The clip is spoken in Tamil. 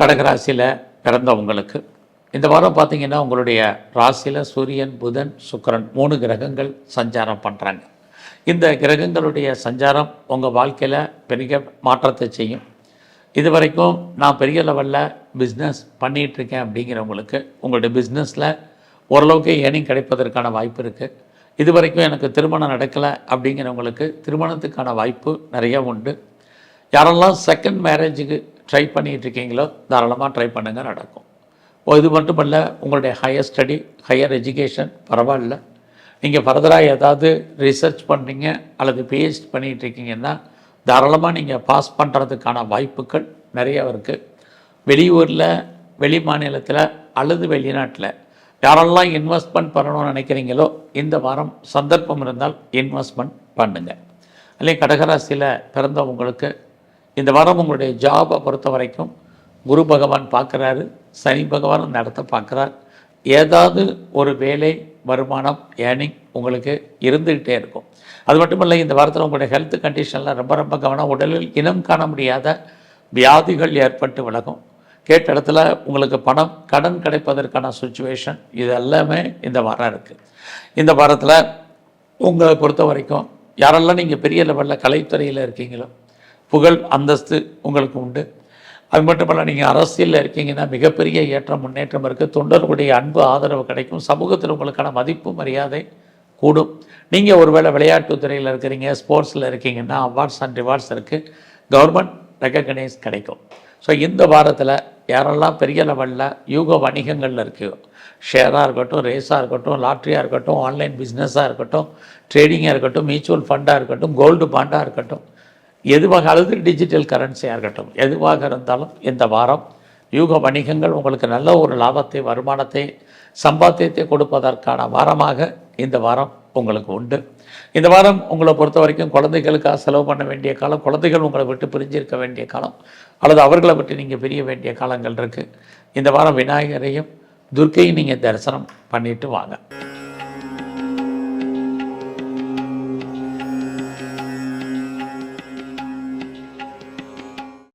கடகராசியில் பிறந்தவங்களுக்கு இந்த வாரம் பார்த்தீங்கன்னா உங்களுடைய ராசியில் சூரியன் புதன் சுக்கிரன் மூணு கிரகங்கள் சஞ்சாரம் பண்ணுறாங்க இந்த கிரகங்களுடைய சஞ்சாரம் உங்கள் வாழ்க்கையில் பெரிய மாற்றத்தை செய்யும். இது வரைக்கும் நான் பெரிய லெவலில் பிஸ்னஸ் பண்ணிகிட்ருக்கேன் அப்படிங்கிறவங்களுக்கு உங்களுடைய பிஸ்னஸில் ஓரளவுக்கு ஏனிங் கிடைப்பதற்கான வாய்ப்பு இருக்குது இது வரைக்கும் எனக்கு திருமணம் நடக்கலை அப்படிங்கிறவங்களுக்கு திருமணத்துக்கான வாய்ப்பு நிறைய உண்டு. யாரெல்லாம் செகண்ட் மேரேஜுக்கு ட்ரை பண்ணிகிட்டு இருக்கீங்களோ தாராளமாக ட்ரை பண்ணுங்கள் நடக்கும் இது இது இல்லை உங்களுடைய ஹையர் ஸ்டடி ஹையர் எஜுகேஷன் பரவாயில்ல. நீங்கள் ஃபர்தராக ஏதாவது ரிசர்ச் பண்ணுறீங்க அல்லது பிஹெச்டி பண்ணிகிட்டு இருக்கீங்கன்னா தாராளமாக நீங்கள் பாஸ் பண்ணுறதுக்கான வாய்ப்புகள் நிறைய இருக்குது வெளியூரில் வெளி மாநிலத்தில் அல்லது வெளிநாட்டில் யாரெல்லாம் இன்வெஸ்ட்மெண்ட் பண்ணணும்னு நினைக்கிறீங்களோ இந்த வாரம் சந்தர்ப்பம் இருந்தால் இன்வெஸ்ட்மெண்ட் பண்ணுங்கள் அல்லே கடகராசியில் பிறந்தவங்களுக்கு இந்த வாரம் உங்களுடைய ஜாபை பொறுத்த வரைக்கும் குரு பகவான் பார்க்குறாரு சனி பகவான் அந்த இடத்த பார்க்குறார். ஏதாவது ஒரு வேலை வருமானம் ஏர்னிங் உங்களுக்கு இருந்துக்கிட்டே இருக்கும். அது மட்டும் இல்லை இந்த வாரத்தில் உங்களுடைய ஹெல்த் கண்டிஷனில் ரொம்ப ரொம்ப கவனம் உடலில் இனம் காண முடியாத வியாதிகள் ஏற்பட்டு விலகும். கேட்ட இடத்துல உங்களுக்கு பணம் கடன் கிடைப்பதற்கான சுச்சுவேஷன் இது எல்லாமே இந்த வாரம் இருக்குது இந்த வாரத்தில் உங்களை பொறுத்த வரைக்கும் யாரெல்லாம் நீங்கள் பெரிய லெவலில் கலைத்துறையில் இருக்கீங்களோ புகழ் அந்தஸ்து உங்களுக்கு உண்டு. அது மட்டுமல்ல நீங்கள் அரசியலில் இருக்கீங்கன்னா மிகப்பெரிய ஏற்றம் முன்னேற்றம் இருக்குது தொண்டர்களுடைய அன்பு ஆதரவு கிடைக்கும். சமூகத்தில் உங்களுக்கான மதிப்பு மரியாதை கூடும். நீங்கள் ஒருவேளை விளையாட்டுத் துறையில் இருக்கிறீங்க ஸ்போர்ட்ஸில் இருக்கீங்கன்னா அவார்ட்ஸ் அண்ட் ரிவார்ட்ஸ் இருக்குது கவர்மெண்ட் ரெக்கக்னைஸ் கிடைக்கும். ஸோ இந்த வாரத்தில் யாரெல்லாம் பெரிய லெவலில் யூக வணிகங்களில் இருக்குது ஷேராக இருக்கட்டும் ரேஸாக இருக்கட்டும் லாட்ரியாக இருக்கட்டும் ஆன்லைன் பிஸ்னஸாக இருக்கட்டும் ட்ரேடிங்காக இருக்கட்டும் மியூச்சுவல் ஃபண்டாக இருக்கட்டும் கோல்டு பாண்டாக இருக்கட்டும் எதுவாக அல்லது டிஜிட்டல் கரன்சியாக இருக்கட்டும் எதுவாக இருந்தாலும் இந்த வாரம் யூக வணிகங்கள் உங்களுக்கு நல்ல ஒரு லாபத்தை வருமானத்தை சம்பாத்தியத்தை கொடுப்பதற்கான வாரமாக இந்த வாரம் உங்களுக்கு உண்டு. இந்த வாரம் உங்களை பொறுத்த வரைக்கும் குழந்தைகளுக்காக செலவு பண்ண வேண்டிய காலம் குழந்தைகள் உங்களை விட்டு பிரிஞ்சிருக்க வேண்டிய காலம் அல்லது அவர்களை விட்டு நீங்கள் பிரிய வேண்டிய காலங்கள் இருக்குது இந்த வாரம் விநாயகரையும் துர்க்கையும் நீங்கள் தரிசனம் பண்ணிட்டு வாங்க.